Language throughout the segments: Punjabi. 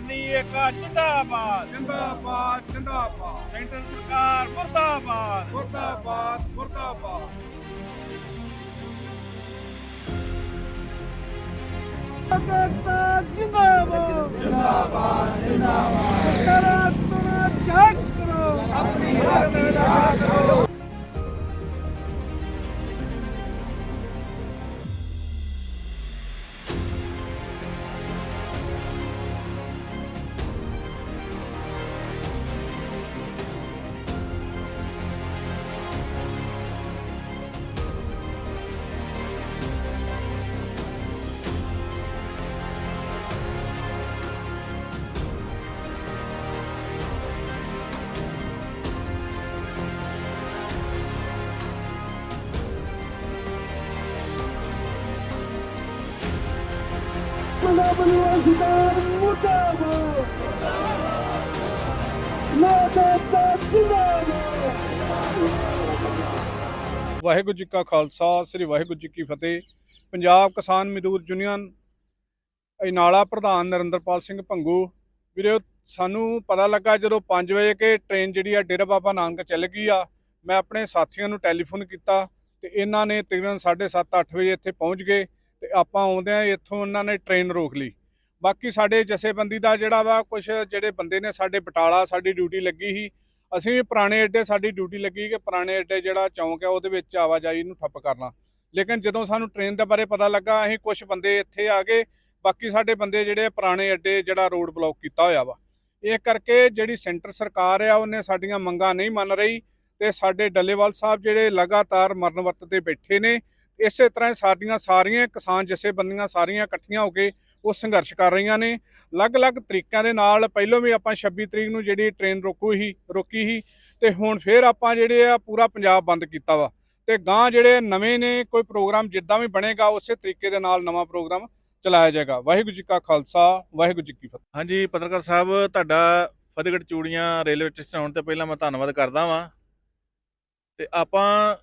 ਕਿਸਾਨੀ ਏਕਾ ਜਿੰਦਾਬਾਦ। ਜਿੰਦਾਬਾਦ ਜਿੰਦਾਬਾਦ। ਸੈਂਟਰ ਸਰਕਾਰ ਮੁਰਦਾਬਾਦ। ਮੁਰਦਾਬਾਦ ਮੁਰਦਾਬਾਦ। ਜਿੰਦਾਬਾਦ। ਜਿੰਦਾਬਾਦ ਜਿੰਦਾਬਾਦ। ਕਰਾ ਤੁਨਾ ਜਾਗ ਕਰੋ। ਆਪਣੀ ਹੱਕ ਦਾ ਕਰੋ ਮੁਰਦਾਬਾਦ ਮੁਰਦਾਬਾਦ ਜਿੰਦਾਬਾਦ ਵਾਹਿਗੁਰੂ ਜੀ ਕਾ ਖਾਲਸਾ, ਸ੍ਰੀ ਵਾਹਿਗੁਰੂ ਜੀ ਕੀ ਫਤਿਹ। ਪੰਜਾਬ ਕਿਸਾਨ ਮਜ਼ਦੂਰ ਯੂਨੀਅਨ ਇਨਾਲਾ ਪ੍ਰਧਾਨ ਨਰਿੰਦਰਪਾਲ ਸਿੰਘ ਭੰਗੂ। ਵੀਰੇ, ਸਾਨੂੰ ਪਤਾ ਲੱਗਾ ਜਦੋਂ 5 ਵਜੇ ਕਿ ਟ੍ਰੇਨ ਜਿਹੜੀ ਆ, ਡੇਰਾ ਬਾਬਾ ਨਾਨਕ ਚੱਲ ਗਈ ਆ। ਮੈਂ ਆਪਣੇ ਸਾਥੀਆਂ ਨੂੰ ਟੈਲੀਫੋਨ ਕੀਤਾ ਤੇ ਇਹਨਾਂ ਨੇ ਤਕਰੀਬਨ 7:30 8 ਵਜੇ ਇੱਥੇ ਪਹੁੰਚ ਗਏ। ਆਪਾਂ ਆਉਂਦੇ ਆਉਂਦਿਆਂ ਇੱਥੋਂ ਉਹਨਾਂ ਨੇ ਟ੍ਰੇਨ ਰੋਕ ਲਈ। ਬਾਕੀ ਸਾਡੇ ਜਥੇਬੰਦੀ ਦਾ ਜਿਹੜਾ ਵਾ ਕੁਝ ਜਿਹੜੇ ਬੰਦੇ ਨੇ ਸਾਡੇ ਬਟਾਲਾ ਸਾਡੀ ਡਿਊਟੀ ਲੱਗੀ ਸੀ, ਅਸੀਂ ਵੀ ਪੁਰਾਣੇ ਅੱਡੇ ਸਾਡੀ ਡਿਊਟੀ ਲੱਗੀ ਕਿ ਪੁਰਾਣੇ ਅੱਡੇ ਜਿਹੜਾ ਚੌਂਕ ਹੈ, ਉਹਦੇ ਵਿੱਚ ਆਵਾਜਾਈ ਨੂੰ ਠੱਪ ਕਰਨਾ। ਲੇਕਿਨ ਜਦੋਂ ਸਾਨੂੰ ਟ੍ਰੇਨ ਦੇ ਬਾਰੇ ਪਤਾ ਲੱਗਾ, ਅਸੀਂ ਕੁਝ ਬੰਦੇ ਇੱਥੇ ਆ ਗਏ, ਬਾਕੀ ਸਾਡੇ ਬੰਦੇ ਜਿਹੜੇ ਪੁਰਾਣੇ ਅੱਡੇ ਜਿਹੜਾ ਰੋਡ ਬਲੌਕ ਕੀਤਾ ਹੋਇਆ ਵਾ। ਇਹ ਕਰਕੇ ਜਿਹੜੀ ਸੈਂਟਰ ਸਰਕਾਰ ਆ, ਉਹਨੇ ਸਾਡੀਆਂ ਮੰਗਾਂ ਨਹੀਂ ਮੰਨ ਰਹੀ ਤੇ ਸਾਡੇ ਡੱਲੇਵਾਲ ਸਾਹਿਬ ਜਿਹੜੇ ਲਗਾਤਾਰ ਮਰਨ ਵਰਤ ਤੇ ਬੈਠੇ ਨੇ ਇਸੇ ਤਰ੍ਹਾਂ ਹੀ ਸਾਡੀਆਂ ਸਾਰੀਆਂ ਕਿਸਾਨ ਜਥੇਬੰਦੀਆਂ ਸਾਰੀਆਂ ਇਕੱਠੀਆਂ ਹੋ ਕੇ ਉਹ ਸੰਘਰਸ਼ ਕਰ ਰਹੀਆਂ ਨੇ। ਅਲੱਗ-ਅਲੱਗ ਤਰੀਕਿਆਂ ਦੇ ਨਾਲ ਪਹਿਲਾਂ ਵੀ ਆਪਾਂ 26 ਤਰੀਕ ਨੂੰ ਜਿਹੜੀ ਟ੍ਰੇਨ ਰੋਕੂ ਹੀ, ਰੋਕੀ ਸੀ ਤੇ ਹੁਣ ਫੇਰ ਆਪਾਂ ਜਿਹੜੇ ਆ ਪੂਰਾ ਪੰਜਾਬ ਬੰਦ ਕੀਤਾ ਵਾ। ਤੇ ਗਾਂ ਜਿਹੜੇ ਨਵੇਂ ਨੇ, ਕੋਈ ਪ੍ਰੋਗਰਾਮ ਜਿੱਦਾਂ ਵੀ ਬਣੇਗਾ, ਉਸੇ ਤਰੀਕੇ ਦੇ ਨਾਲ ਨਵਾਂ ਪ੍ਰੋਗਰਾਮ ਚਲਾਇਆ ਜਾਏਗਾ। ਵਾਹਿਗੁਰੂ ਜੀ ਕਾ ਖਾਲਸਾ, ਵਾਹਿਗੁਰੂ ਜੀ ਕੀ ਫਤਿਹ। ਹਾਂਜੀ, ਪੱਤਰਕਾਰ ਸਾਹਿਬ, ਤੁਹਾਡਾ ਫਤਿਹਗੜ੍ਹ ਚੂੜੀਆਂ ਰੇਲਵੇ ਸਟੇਸ਼ਨ ਆਉਣ 'ਤੇ ਪਹਿਲਾਂ ਮੈਂ ਧੰਨਵਾਦ ਕਰਦਾ ਵਾਂ। ਤੇ ਆਪਾਂ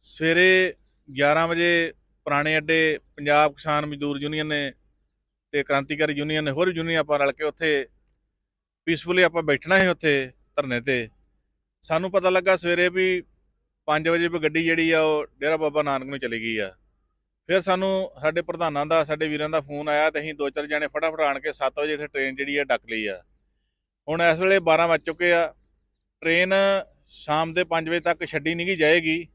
ਸਵੇਰੇ 11 ਵਜੇ ਪੁਰਾਣੇ ਅੱਡੇ ਪੰਜਾਬ ਕਿਸਾਨ ਮਜ਼ਦੂਰ ਯੂਨੀਅਨ ਨੇ ਤੇ ਕ੍ਰਾਂਤੀਕਾਰੀ ਯੂਨੀਅਨ ਨੇ, ਹੋਰ ਯੂਨੀਅਨ ਆਪਾਂ ਰਲ ਕੇ ਉੱਥੇ ਪੀਸਫੁਲੀ ਆਪਾਂ ਬੈਠਣਾ ਸੀ ਉੱਥੇ ਧਰਨੇ ਤੇ। ਸਾਨੂੰ ਪਤਾ ਲੱਗਾ ਸਵੇਰੇ ਵੀ 5 ਵਜੇ ਵੀ ਗੱਡੀ ਜਿਹੜੀ ਆ ਉਹ ਡੇਰਾ ਬਾਬਾ ਨਾਨਕ ਨੂੰ ਚਲੀ ਗਈ ਆ। ਫਿਰ ਸਾਨੂੰ ਸਾਡੇ ਪ੍ਰਧਾਨਾਂ ਦਾ, ਸਾਡੇ ਵੀਰਾਂ ਦਾ ਫੋਨ ਆਇਆ ਤੇ ਅਸੀਂ ਦੋ ਚਾਰ ਜਣੇ ਫਟਾਫਟ ਆਣ ਕੇ 7 ਵਜੇ ਇੱਥੇ ਟ੍ਰੇਨ ਜਿਹੜੀ ਆ ਡੱਕ ਲਈ ਆ। ਹੁਣ ਇਸ ਵੇਲੇ 12 ਵੱਜ ਚੁੱਕੇ ਆ। ਟ੍ਰੇਨ ਸ਼ਾਮ ਦੇ 5 ਵਜੇ ਤੱਕ ਛੱਡੀ ਨਹੀਂ ਗਈ ਜਾਏਗੀ।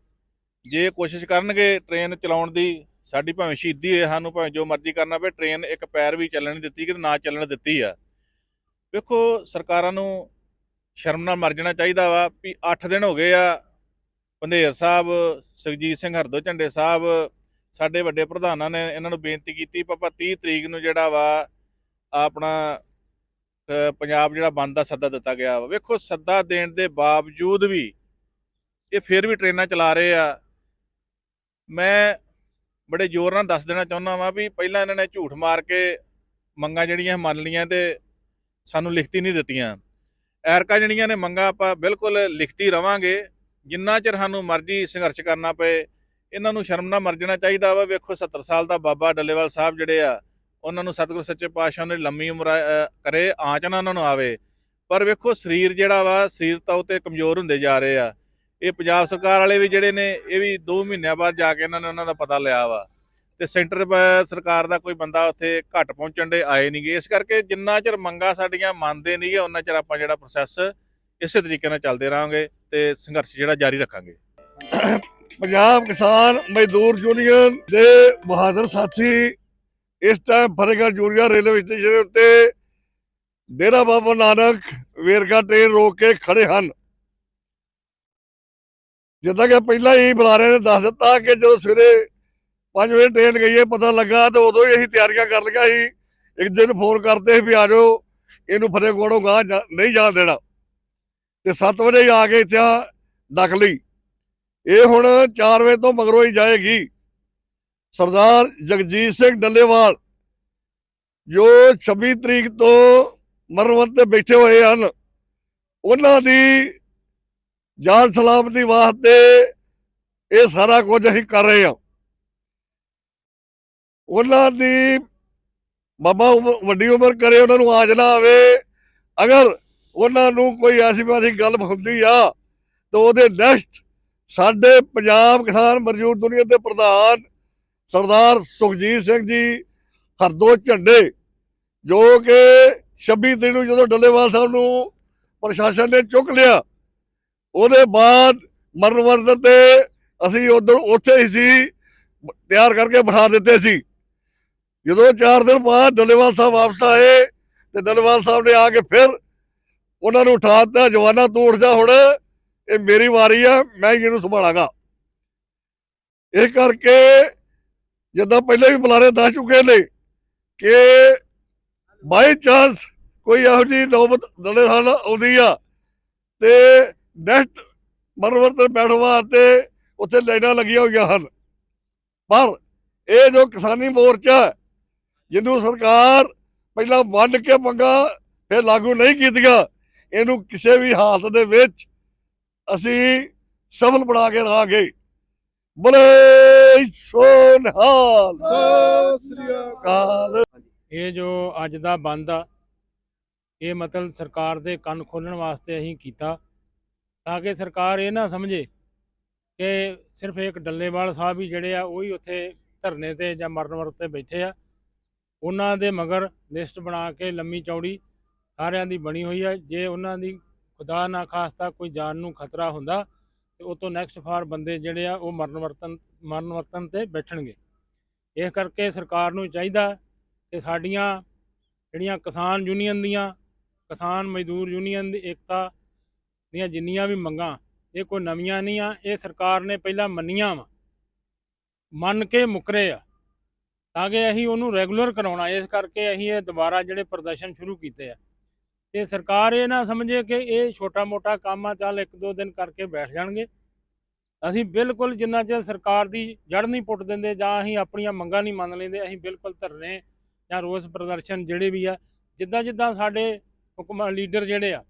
ਜੇ ਕੋਸ਼ਿਸ਼ ਕਰਨਗੇ ਟ੍ਰੇਨ ਚਲਾਉਣ ਦੀ, ਸਾਡੀ ਭਾਵੇਂ ਸ਼ਹੀਦੀ ਹੈ ਸਾਨੂੰ ਭਾਵੇਂ ਜੋ ਮਰਜ਼ੀ ਕਰਨਾ ਪਏ ਟ੍ਰੇਨ ਇੱਕ ਪੈਰ ਵੀ ਚੱਲਣ ਨਹੀਂ ਦਿੱਤੀ ਕਿ ਨਾ ਚੱਲਣ ਦਿੱਤੀ ਆ। ਵੇਖੋ, ਸਰਕਾਰਾਂ ਨੂੰ ਸ਼ਰਮ ਨਾਲ ਮਰ ਜਾਣਾ ਚਾਹੀਦਾ ਵਾ ਵੀ 8 ਦਿਨ ਹੋ ਗਏ ਆ, ਪੰਧੇਰ ਸਾਹਿਬ, ਸੁਖਜੀਤ ਸਿੰਘ ਹਰਦੋ ਝੰਡੇ ਸਾਹਿਬ, ਸਾਡੇ ਵੱਡੇ ਪ੍ਰਧਾਨਾਂ ਨੇ ਇਹਨਾਂ ਨੂੰ ਬੇਨਤੀ ਕੀਤੀ ਪਾਪਾ 30 ਤਰੀਕ ਨੂੰ ਜਿਹੜਾ ਵਾ, ਆਪਣਾ ਪੰਜਾਬ ਜਿਹੜਾ ਬੰਦ ਦਾ ਸੱਦਾ ਦਿੱਤਾ ਗਿਆ ਵਾ। ਵੇਖੋ, ਸੱਦਾ ਦੇਣ ਦੇ ਬਾਵਜੂਦ ਵੀ ਇਹ ਫਿਰ ਵੀ ਟ੍ਰੇਨਾਂ ਚਲਾ ਰਹੇ ਆ ਮੈਂ ਬੜੇ ਜ਼ੋਰ ਨਾਲ ਦੱਸ ਦੇਣਾ ਚਾਹੁੰਦਾ ਵਾਂ ਵੀ ਪਹਿਲਾਂ ਇਹਨਾਂ ਨੇ ਝੂਠ ਮਾਰ ਕੇ ਮੰਗਾਂ ਜਿਹੜੀਆਂ ਮੰਨ ਲੀਆਂ ਤੇ ਸਾਨੂੰ ਲਿਖਤੀ ਨਹੀਂ ਦਿੱਤੀਆਂ। ਐਰਕਾ ਜਿਹੜੀਆਂ ਨੇ ਮੰਗਾਂ ਆਪਾਂ ਬਿਲਕੁਲ ਲਿਖਤੀ ਰਵਾਂਗੇ। ਜਿੰਨਾ ਚਿਰ ਸਾਨੂੰ ਮਰਜ਼ੀ ਸੰਘਰਸ਼ ਕਰਨਾ ਪਏ, ਇਹਨਾਂ ਨੂੰ ਸ਼ਰਮ ਨਾ ਮਰਜਣਾ ਚਾਹੀਦਾ ਵਾ। ਵੇਖੋ 70 ਸਾਲ ਦਾ ਬਾਬਾ ਡੱਲੇਵਾਲ ਸਾਹਿਬ ਜਿਹੜੇ ਆ, ਉਹਨਾਂ ਨੂੰ ਸਤਿਗੁਰੂ ਸੱਚੇ ਪਾਤਸ਼ਾਹ ਨੇ ਲੰਮੀ ਉਮਰ ਕਰੇ, ਆਂਚ ਨਾ ਉਹਨਾਂ ਨੂੰ ਆਵੇ। ਪਰ ਵੇਖੋ ਸਰੀਰ ਜਿਹੜਾ ਵਾ, ਸਰੀਰ ਤਾਂ ਉਤੇ ਕਮਜ਼ੋਰ ਹੁੰਦੇ ਜਾ ਰਹੇ ਆ। ਇਹ ਪੰਜਾਬ ਸਰਕਾਰ ਵਾਲੇ ਵੀ ਜਿਹੜੇ ਨੇ, ਇਹ ਵੀ 2 ਮਹੀਨਿਆਂ ਬਾਅਦ ਜਾ ਕੇ ਇਹਨਾਂ ਨੇ ਉਹਨਾਂ ਦਾ ਪਤਾ ਲਿਆ ਵਾ। ਤੇ ਸੈਂਟਰ ਸਰਕਾਰ ਦਾ ਕੋਈ ਬੰਦਾ ਉੱਥੇ ਘੱਟ ਪਹੁੰਚਣ ਦੇ ਆਏ ਨਹੀਂਗੇ ਇਸ ਕਰਕੇ ਜਿੰਨਾ ਚਿਰ ਮੰਗਾਂ ਸਾਡੀਆਂ ਮੰਨਦੇ ਨਹੀਂਗੇ ਉਹਨਾਂ ਚਿਰ ਆਪਾਂ ਜਿਹੜਾ ਪ੍ਰੋਸੈਸ ਇਸੇ ਤਰੀਕੇ ਨਾਲ ਚੱਲਦੇ ਰਹਾਂਗੇ ਤੇ ਸੰਘਰਸ਼ ਜਿਹੜਾ ਜਾਰੀ ਰੱਖਾਂਗੇ। ਪੰਜਾਬ ਕਿਸਾਨ ਮਜ਼ਦੂਰ ਯੂਨੀਅਨ ਦੇ ਬਹਾਦਰ ਸਾਥੀ ਇਸ time Fatehgarh junior railway station ਉੱਤੇ ਡੇਰਾ ਬਾਬਾ ਨਾਨਕ ਵੇਰਕਾ ਟ੍ਰੇਨ ਰੋਕ ਕੇ ਖੜੇ ਹਨ। ਜਿੱਦਾਂ ਕਿ ਪਹਿਲਾਂ ਹੀ ਬੁਲਾਰੇ ਨੇ ਦੱਸ ਦਿੱਤਾ ਕਿ ਜਦੋਂ ਸਵੇਰੇ 5 ਵਜੇ ਟ੍ਰੇਨ ਗਈ ਹੈ, ਪਤਾ ਲੱਗਾ ਤੇ ਉਦੋਂ ਹੀ ਅਸੀਂ ਤਿਆਰੀਆਂ ਕਰ ਲਈਆਂ ਸੀ। ਇੱਕ ਦਿਨ ਫੋਨ ਕਰਦੇ ਸੀ ਵੀ ਆ ਜਾਓ, ਇਹਨੂੰ ਫਤਿਹਗੜ੍ਹੋਂ ਗਾਂ ਨਹੀਂ ਜਾਣ ਦੇਣਾ। ਤੇ 7 ਵਜੇ ਆ ਕੇ ਇੱਥੇ ਡੱਕ ਲਈ। ਇਹ ਹੁਣ 4 ਵਜੇ ਤੋਂ ਮਗਰੋਂ ਹੀ ਜਾਏਗੀ। ਸਰਦਾਰ ਜਗਜੀਤ ਸਿੰਘ ਡੱਲੇਵਾਲ, ਜੋ 26 ਤਰੀਕ ਤੋਂ ਮਰਵਤ ਤੇ ਬੈਠੇ ਹੋਏ ਹਨ, ਉਹਨਾਂ ਦੀ ਜਾਨ ਸਲਾਮਤੀ ਵਾਸਤੇ ਇਹ ਸਾਰਾ ਕੁਝ ਅਸੀਂ ਕਰ ਰਹੇ ਹਾਂ। ਉਹਨਾਂ ਦੀ ਬਾਬਾ ਉਮ- ਵੱਡੀ ਉਮਰ ਕਰੇ ਉਹਨਾਂ ਨੂੰ ਆਜ ਨਾ ਆਵੇ। ਅਗਰ ਉਹਨਾਂ ਨੂੰ ਕੋਈ ਐਸੀ ਵਾਲੀ ਗੱਲ ਹੁੰਦੀ ਆ, ਤਾਂ ਉਹਦੇ ਨੈਕਸਟ ਸਾਡੇ ਪੰਜਾਬ ਕਿਸਾਨ ਮਜ਼ਦੂਰ ਦੁਨੀਆ ਦੇ ਪ੍ਰਧਾਨ ਸਰਦਾਰ ਸੁਖਜੀਤ ਸਿੰਘ ਜੀ ਹਰਦੋ ਝੰਡੇ, ਜੋ ਕਿ 26 ਤਰੀਕ ਨੂੰ ਜਦੋਂ ਡੱਲੇਵਾਲ ਸਾਹਿਬ ਨੂੰ ਪ੍ਰਸ਼ਾਸਨ ਨੇ ਚੁੱਕ ਲਿਆ ਉਹਦੇ ਬਾਅਦ ਮਰਨ ਵਰਦਰ ਤੇ ਅਸੀਂ ਉਧਰ ਉੱਥੇ ਹੀ ਸੀ, ਤਿਆਰ ਕਰਕੇ ਬਿਠਾ ਦਿੱਤੇ ਸੀ। ਜਦੋਂ 4 ਦਿਨ ਬਾਅਦ ਡੱਲੇਵਾਲ ਸਾਹਿਬ ਵਾਪਸ ਆਏ ਤੇ ਡੱਲੇਵਾਲ ਸਾਹਿਬ ਨੇ ਆ ਕੇ ਫਿਰ ਉਹਨਾਂ ਨੂੰ ਉਠਾ ਦਿੱਤਾ, ਜਵਾਨਾ, ਤੂੰ ਉੱਠ ਜਾ ਹੁਣ, ਇਹ ਮੇਰੀ ਵਾਰੀ ਆ, ਮੈਂ ਹੀ ਇਹਨੂੰ ਸੰਭਾਲਾਂਗਾ। ਇਹ ਕਰਕੇ ਜਿੱਦਾਂ ਪਹਿਲੇ ਵੀ ਬੁਲਾਰੇ ਦੱਸ ਚੁੱਕੇ ਨੇ ਕਿ ਬਾਈ ਚਾਂਸ ਕੋਈ ਇਹੋ ਜਿਹੀ ਨੌਬਤ ਦਲੇ ਨਾਲ ਆਉਂਦੀ ਆ ਤੇ ਨੈਕਸਟ ਮਰਵਰਤਨ ਬੈਠਵਾ ਤੇ ਉੱਥੇ ਲਾਈਨਾਂ ਲੱਗੀਆਂ ਹੋਈਆਂ ਹਨ। ਪਰ ਇਹ ਜੋ ਕਿਸਾਨੀ ਮੋਰਚਾ ਹੈ, ਜਿਹਨੂੰ ਸਰਕਾਰ ਪਹਿਲਾਂ ਮੰਨ ਕੇ ਮੰਗਾ ਫਿਰ ਲਾਗੂ ਨਹੀਂ ਕੀਤੀਆਂ ਇਹਨੂੰ ਕਿਸੇ ਵੀ ਹਾਲਤ ਦੇ ਵਿੱਚ ਅਸੀਂ ਸਫਲ ਬਣਾ ਕੇ ਰਹਾਂਗੇ। ਬਲੇ ਸੋਨਹਾਲ ਸ੍ਰੀ ਅਕਾਲ। ਕਾਲ ਇਹ ਜੋ ਅੱਜ ਦਾ ਬੰਦ ਆ ਇਹ ਮਤਲਬ ਸਰਕਾਰ ਦੇ ਕੰਨ ਖੋਲਣ ਵਾਸਤੇ ਅਸੀਂ ਕੀਤਾ। ਤਾਂ ਕਿ ਸਰਕਾਰ ਇਹ ਨਾ ਸਮਝੇ ਕਿ ਸਿਰਫ ਇੱਕ ਡੱਲੇਵਾਲ ਸਾਹਿਬ ਹੀ ਜਿਹੜੇ ਆ, ਉਹੀ ਉੱਥੇ ਧਰਨੇ ਤੇ ਜਾਂ ਮਰਨ ਵਰਤ ਤੇ ਬੈਠੇ ਆ। ਉਹਨਾਂ ਦੇ ਮਗਰ ਲਿਸਟ ਬਣਾ ਕੇ ਲੰਮੀ ਚੌੜੀ ਸਾਰਿਆਂ ਦੀ ਬਣੀ ਹੋਈ ਆ। ਜੇ ਉਹਨਾਂ ਦੀ ਖੁਦਾ ਨਾ ਖਾਸਤਾ ਕੋਈ ਜਾਨ ਨੂੰ ਖਤਰਾ ਹੁੰਦਾ, ਤੇ ਉਹ ਤੋਂ ਨੈਕਸਟ ਫਾਰ ਬੰਦੇ ਜਿਹੜੇ ਆ, ਉਹ ਮਰਨ ਵਰਤਨ ਮਰਨ ਵਰਤਨ ਤੇ ਬੈਠਣਗੇ। ਇਸ ਕਰਕੇ ਸਰਕਾਰ ਨੂੰ ਚਾਹੀਦਾ ਕਿ ਸਾਡੀਆਂ ਜਿਹੜੀਆਂ ਕਿਸਾਨ ਯੂਨੀਅਨ ਦੀਆਂ, ਕਿਸਾਨ ਮਜ਼ਦੂਰ ਯੂਨੀਅਨ ਦੀ ਏਕਤਾ ਦੀਆਂ ਜਿੰਨੀਆਂ ਵੀ ਮੰਗਾਂ, ਇਹ ਕੋਈ ਨਵੀਆਂ ਨਹੀਂ ਆ, ਇਹ ਸਰਕਾਰ ਨੇ ਪਹਿਲਾਂ ਮੰਨੀਆਂ ਵਾ। ਮੰਨ ਕੇ ਮੁਕਰੇ ਆ, ਤਾਂ ਕਿ ਅਸੀਂ ਉਹਨੂੰ ਰੈਗੂਲਰ ਕਰਾਉਣਾ, ਇਸ ਕਰਕੇ ਅਸੀਂ ਇਹ ਦੁਬਾਰਾ ਜਿਹੜੇ ਪ੍ਰਦਰਸ਼ਨ ਸ਼ੁਰੂ ਕੀਤੇ ਆ। ਤੇ ਸਰਕਾਰ ਇਹ ਨਾ ਸਮਝੇ ਕਿ ਇਹ ਛੋਟਾ ਮੋਟਾ ਕੰਮ ਆ, ਚੱਲ ਇੱਕ ਦੋ ਦਿਨ ਕਰਕੇ ਬੈਠ ਜਾਣਗੇ। ਅਸੀਂ ਬਿਲਕੁਲ ਜਿੰਨਾ ਚਿਰ ਸਰਕਾਰ ਦੀ ਜੜ ਨਹੀਂ ਪੁੱਟ ਦਿੰਦੇ ਜਾਂ ਅਸੀਂ ਆਪਣੀਆਂ ਮੰਗਾਂ ਨਹੀਂ ਮੰਨ ਲੈਂਦੇ, ਅਸੀਂ ਬਿਲਕੁਲ ਧਰਨੇ ਜਾਂ ਰੋਸ ਪ੍ਰਦਰਸ਼ਨ ਜਿਹੜੇ ਵੀ ਆ ਜਿੱਦਾਂ ਜਿੱਦਾਂ ਸਾਡੇ ਹੁਕਮ, ਲੀਡਰ ਜਿਹੜੇ ਆ,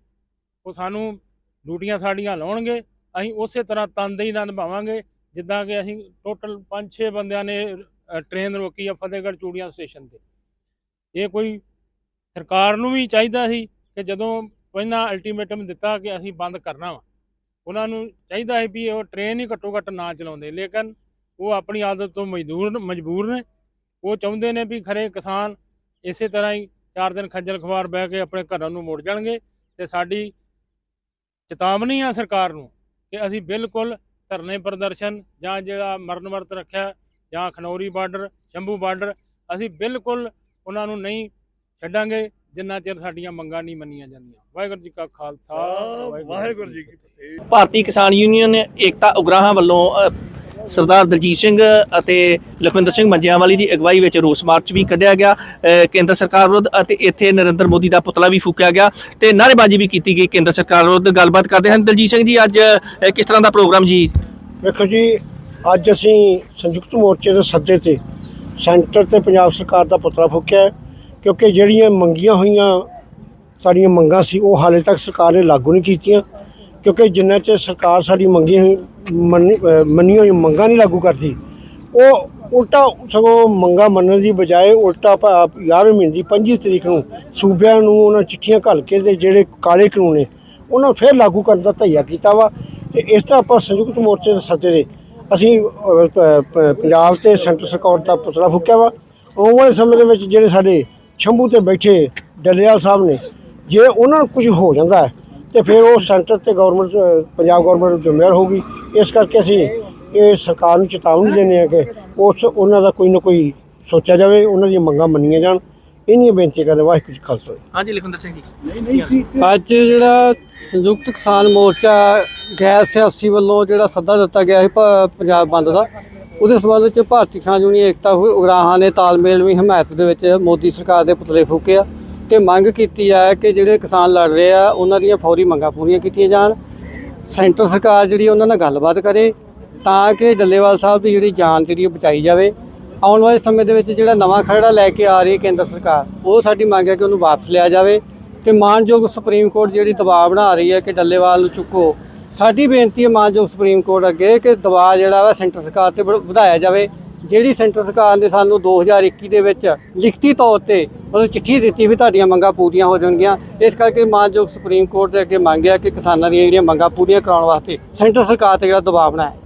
ਉਹ ਸਾਨੂੰ ਡਿਊਟੀਆਂ ਸਾਡੀਆਂ ਲਾਉਣਗੇ ਅਸੀਂ ਉਸੇ ਤਰ੍ਹਾਂ ਤਨਦੇਹੀ ਨਾਲ ਨਿਭਾਵਾਂਗੇ ਜਿੱਦਾਂ ਕਿ ਅਸੀਂ ਟੋਟਲ 5-6 ਬੰਦਿਆਂ ਨੇ ਅ, ਟ੍ਰੇਨ ਰੋਕੀ ਆ ਫਤਿਹਗੜ੍ਹ ਚੂੜੀਆਂ ਸਟੇਸ਼ਨ ਤੇ। ਇਹ ਕੋਈ ਸਰਕਾਰ ਨੂੰ ਵੀ ਚਾਹੀਦਾ ਸੀ ਕਿ ਜਦੋਂ ਪਹਿਲਾਂ ਅਲਟੀਮੇਟਮ ਦਿੱਤਾ ਕਿ ਅਸੀਂ ਬੰਦ ਕਰਨਾ ਵਾ ਉਹਨਾਂ ਨੂੰ ਚਾਹੀਦਾ ਹੈ ਵੀ ਉਹ ਟ੍ਰੇਨ ਹੀ ਘੱਟੋ ਘੱਟ ਨਾ ਚਲਾਉਂਦੇ ਲੇਕਿਨ ਉਹ ਆਪਣੀ ਆਦਤ ਤੋਂ ਮਜ਼ਦੂਰ ਮਜਬੂਰ ਨੇ। ਉਹ ਚਾਹੁੰਦੇ ਨੇ ਵੀ ਖਰੇ ਕਿਸਾਨ ਇਸੇ ਤਰ੍ਹਾਂ ਹੀ ਚਾਰ ਦਿਨ ਖੱਜਲ ਖਵਾਰ ਬਹਿ ਕੇ ਆਪਣੇ ਘਰਾਂ ਨੂੰ ਮੁੜ ਜਾਣਗੇ ਤੇ ਸਾਡੀ ਚੇਤਾਵਨੀ ਆ ਸਰਕਾਰ ਨੂੰ ਕਿ ਅਸੀਂ ਬਿਲਕੁਲ ਧਰਨੇ ਪ੍ਰਦਰਸ਼ਨ ਜਾਂ ਜਿਹੜਾ ਮਰਨ ਵਰਤ ਰੱਖਿਆ ਜਾਂ ਖਨੌਰੀ ਬਾਰਡਰ ਸ਼ੰਭੂ ਬਾਰਡਰ ਅਸੀਂ ਬਿਲਕੁਲ ਉਹਨਾਂ ਨੂੰ ਨਹੀਂ ਛੱਡਾਂਗੇ ਜਿੰਨਾ ਚਿਰ ਸਾਡੀਆਂ ਮੰਗਾਂ ਨਹੀਂ ਮੰਨੀਆਂ ਜਾਂਦੀਆਂ। ਵਾਹਿਗੁਰੂ ਜੀ ਕਾ ਖਾਲਸਾ ਵਾਹਿਗੁਰੂ ਜੀ ਕੀ ਫਤਿਹ। ਭਾਰਤੀ ਕਿਸਾਨ ਯੂਨੀਅਨ ਏਕਤਾ ਉਗਰਾਹਾਂ ਵੱਲੋਂ ਸਰਦਾਰ ਦਲਜੀਤ ਸਿੰਘ ਅਤੇ ਲਖਵਿੰਦਰ ਸਿੰਘ ਮੰਜਿਆਂਵਾਲੀ ਦੀ ਅਗਵਾਈ ਵਿੱਚ ਰੋਸ ਮਾਰਚ ਵੀ ਕੱਢਿਆ ਗਿਆ ਕੇਂਦਰ ਸਰਕਾਰ ਵਿਰੁੱਧ ਅਤੇ ਇੱਥੇ ਨਰਿੰਦਰ ਮੋਦੀ ਦਾ ਪੁਤਲਾ ਵੀ ਫੂਕਿਆ ਗਿਆ ਤੇ ਨਾਅਰੇਬਾਜ਼ੀ ਵੀ ਕੀਤੀ ਗਈ ਕੇਂਦਰ ਸਰਕਾਰ ਵਿਰੁੱਧ। ਗੱਲਬਾਤ ਕਰਦੇ ਹਨ ਦਲਜੀਤ ਸਿੰਘ ਜੀ, ਅੱਜ ਕਿਸ ਤਰ੍ਹਾਂ ਦਾ ਪ੍ਰੋਗਰਾਮ ਜੀ? ਵੇਖੋ ਜੀ, ਅੱਜ ਅਸੀਂ ਸੰਯੁਕਤ ਮੋਰਚੇ ਦੇ ਸੱਦੇ ਤੇ ਸੈਂਟਰ ਤੇ ਪੰਜਾਬ ਸਰਕਾਰ ਦਾ ਪੁਤਲਾ ਫੂਕਿਆ ਕਿਉਂਕਿ ਜਿਹੜੀਆਂ ਮੰਗੀਆਂ ਹੋਈਆਂ, ਸਾਡੀਆਂ ਮੰਗਾਂ ਸੀ, ਉਹ ਹਾਲੇ ਤੱਕ ਸਰਕਾਰ ਨੇ ਲਾਗੂ ਨਹੀਂ ਕੀਤੀਆਂ। ਕਿਉਂਕਿ ਜਿੰਨਾ ਚਿਰ ਸਰਕਾਰ ਸਾਡੀ ਮੰਗੀ ਹੋਈ, ਮੰਨੀ ਮੰਨੀਆਂ ਹੋਈ ਮੰਗਾਂ ਨਹੀਂ ਲਾਗੂ ਕਰਦੀ, ਉਹ ਉਲਟਾ ਸਗੋਂ ਮੰਗਾਂ ਮੰਨਣ ਦੀ ਬਜਾਏ ਉਲਟਾ 11ਵੇਂ ਮਹੀਨੇ ਦੀ 25 ਤਰੀਕ ਨੂੰ ਸੂਬਿਆਂ ਨੂੰ ਉਹਨਾਂ ਚਿੱਠੀਆਂ ਘੱਲ ਕੇ ਤੇ ਜਿਹੜੇ ਕਾਲੇ ਕਾਨੂੰਨ ਨੇ, ਉਹਨਾਂ ਨੂੰ ਫਿਰ ਲਾਗੂ ਕਰਨ ਦਾ ਧਈਆ ਕੀਤਾ ਵਾ। ਤੇ ਇਸ ਤਰ੍ਹਾਂ ਆਪਾਂ ਸੰਯੁਕਤ ਮੋਰਚੇ ਦੇ ਸੱਦੇ ਦੇ ਅਸੀਂ ਪੰਜਾਬ ਤੇ ਸੈਂਟਰ ਸਰਕਾਰ ਦਾ ਪੁਤਲਾ ਫੂਕਿਆ ਵਾ। ਆਉਣ ਵਾਲੇ ਸਮੇਂ ਦੇ ਵਿੱਚ ਜਿਹੜੇ ਸਾਡੇ ਸ਼ੰਭੂ ਤੇ ਬੈਠੇ ਡੱਲੇਵਾਲ ਸਾਹਿਬ ਨੇ, ਜੇ ਉਹਨਾਂ ਨੂੰ ਕੁਝ ਹੋ ਜਾਂਦਾ ਹੈ ਤੇ ਫਿਰ ਉਹ ਸੈਂਟਰ ਤੇ ਗਵਰਨਮੈਂਟ ਪੰਜਾਬ ਗਵਰਨਮੈਂਟ ਜ਼ਿੰਮੇਵਾਰ ਹੋਊਗੀ ਇਸ ਕਰਕੇ ਅਸੀਂ ਇਹ ਸਰਕਾਰ ਨੂੰ ਚੇਤਾਵਨੀ ਦਿੰਦੇ ਹਾਂ ਕਿ ਉਸ ਉਹਨਾਂ ਦਾ ਕੋਈ ਨਾ ਕੋਈ ਸੋਚਿਆ ਜਾਵੇ ਉਹਨਾਂ ਦੀਆਂ ਮੰਗਾਂ ਮੰਨੀਆਂ ਜਾਣ। ਇੰਨੀਆਂ ਬੇਨਤੀ ਕਰਦੇ ਵਾਹਿਗੁਰੂ ਜੀ ਖਾਲਸਾ। ਹਾਂਜੀ ਲਖਵਿੰਦਰ ਸਿੰਘ ਜੀ। ਅੱਜ ਜਿਹੜਾ ਸੰਯੁਕਤ ਕਿਸਾਨ ਮੋਰਚਾ ਗੈਰ ਸਿਆਸੀ ਵੱਲੋਂ ਜਿਹੜਾ ਸੱਦਾ ਦਿੱਤਾ ਗਿਆ ਸੀ ਪੰਜਾਬ ਬੰਦ ਦਾ ਉਹਦੇ ਸੰਬੰਧ ਵਿੱਚ ਭਾਰਤੀ ਕਿਸਾਨ ਯੂਨੀਅਨ ਏਕਤਾ ਹੋਈ ਉਗਰਾਹਾਂ ਨੇ ਤਾਲਮੇਲ ਵੀ ਹਮਾਇਤ ਦੇ ਵਿੱਚ ਮੋਦੀ ਸਰਕਾਰ ਦੇ ਪੁਤਲੇ ਫੂਕੇ ਆ। ਤੇ ਮੰਗ ਕੀਤੀ ਹੈ ਕਿ ਜਿਹੜੇ ਕਿਸਾਨ ਲੜ ਰਹੇ ਆ, ਉਹਨਾਂ ਦੀਆਂ ਫੌਰੀ ਮੰਗਾਂ ਪੂਰੀਆਂ ਕੀਤੀਆਂ ਜਾਣ। ਸੈਂਟਰ ਸਰਕਾਰ ਜਿਹੜੀ ਉਹਨਾਂ ਨਾਲ ਗੱਲਬਾਤ ਕਰੇ ਤਾਂ ਕਿ ਡੱਲੇਵਾਲ ਸਾਹਿਬ ਦੀ ਜਿਹੜੀ ਜਾਨ ਜਿਹੜੀ ਉਹ ਬਚਾਈ ਜਾਵੇ। ਆਉਣ ਵਾਲੇ ਸਮੇਂ ਦੇ ਵਿੱਚ ਜਿਹੜਾ ਨਵਾਂ ਖਰੜਾ ਲੈ ਕੇ ਆ ਰਹੀ ਹੈ ਕੇਂਦਰ ਸਰਕਾਰ, ਉਹ ਸਾਡੀ ਮੰਗ ਹੈ ਕਿ ਉਹਨੂੰ ਵਾਪਸ ਲਿਆ ਜਾਵੇ ਤੇ ਮਾਨਯੋਗ ਸੁਪਰੀਮ ਕੋਰਟ ਜਿਹੜੀ ਦਬਾਅ ਬਣਾ ਰਹੀ ਹੈ ਕਿ ਡੱਲੇਵਾਲ ਨੂੰ ਚੁੱਕੋ। ਸਾਡੀ ਬੇਨਤੀ ਹੈ ਮਾਨਯੋਗ ਸੁਪਰੀਮ ਕੋਰਟ ਅੱਗੇ ਕਿ ਦਬਾਅ ਜਿਹੜਾ ਵਾ ਸੈਂਟਰ ਸਰਕਾਰ ਤੇ ਵਧ- ਵਧਾਇਆ ਜਾਵੇ। ਜਿਹੜੀ ਸੈਂਟਰ ਸਰਕਾਰ ਨੇ ਸਾਨੂੰ 2021 ਦੇ ਵਿੱਚ ਲਿਖਤੀ ਤੌਰ ਤੇ ਮਤਲਬ ਚਿੱਠੀ ਦਿੱਤੀ ਵੀ ਤੁਹਾਡੀਆਂ ਮੰਗਾਂ ਪੂਰੀਆਂ ਹੋ ਜਾਣਗੀਆਂ। ਇਸ ਕਰਕੇ ਮਾਨਯੋਗ ਸੁਪਰੀਮ ਕੋਰਟ ਦੇ ਅੱਗੇ ਮੰਗਿਆ ਕਿ ਕਿਸਾਨਾਂ ਦੀਆਂ ਜਿਹੜੀਆਂ ਮੰਗਾਂ ਪੂਰੀਆਂ ਕਰਾਉਣ ਵਾਸਤੇ ਸੈਂਟਰ ਸਰਕਾਰ ਤੇ ਜਿਹੜਾ ਦਬਾਅ ਬਣਾਇਆ